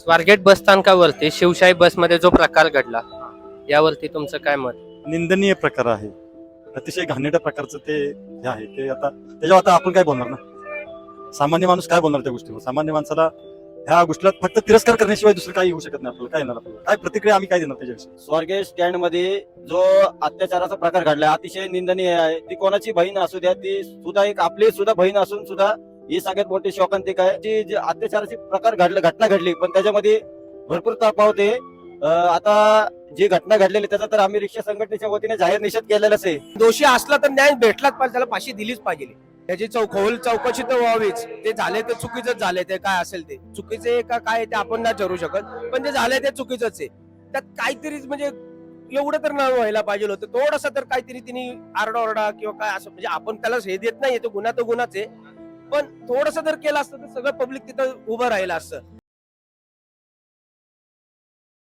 स्वारगेट बस स्थानकावरती शिवशाही बसमध्ये जो प्रकार घडला यावरती तुमचं काय मत? निंदनीय प्रकार आहे. अतिशय घाणेरड्या प्रकारचं ते हे आहे. ते आता त्याच्यावर आता आपण काय बोलणार ना? सामान्य माणूस काय बोलणार त्या गोष्टीवर? सामान्य माणसाला ह्या गोष्टीला फक्त तिरस्कार करण्याशिवाय दुसरं काही होऊ शकत नाही आपल्याला. काय येणार आपल्याला? काय प्रतिक्रिया आम्ही काय देणार त्याच्याविषयी? स्वारगेट स्टँडमध्ये जो अत्याचाराचा प्रकार घडला अतिशय निंदनीय आहे. ती कोणाची बहीण असू द्या ती सुद्धा एक आपली सुद्धा बहीण असून सुद्धा ही सगळ्यात मोठी शोकांतिक आहे जी जी अत्याचाराची प्रकार घडला घटना घडली पण त्याच्यामध्ये भरपूर तपावते आता जी घटना घडलेली त्याचा तर आम्ही रिक्षा संघटनेच्या वतीने जाहीर निषेध केलेलाच आहे. दोषी असला तर न्याय भेटलाच पाहिजे त्याला फाशी दिलीच पाहिजे. त्याची चौखोल चौकशी तर व्हावीच. ते झाले ते चुकीचंच झाले ते काय असेल ते. चुकीचे का काय ते आपण नाही ठरू शकत पण जे झाले ते चुकीचंच आहे. त्यात काहीतरी म्हणजे एवढं तर नाव व्हायला पाहिजे होतं. थोडस तर काहीतरी तिने आरडाओरडा किंवा काय असं म्हणजे आपण त्याला हे देत नाही तो गुन्हा तो गुन्हाच आहे. पण थोडस जर केलं असतं तर सगळं पब्लिक तिथं उभं राहिलं असतं.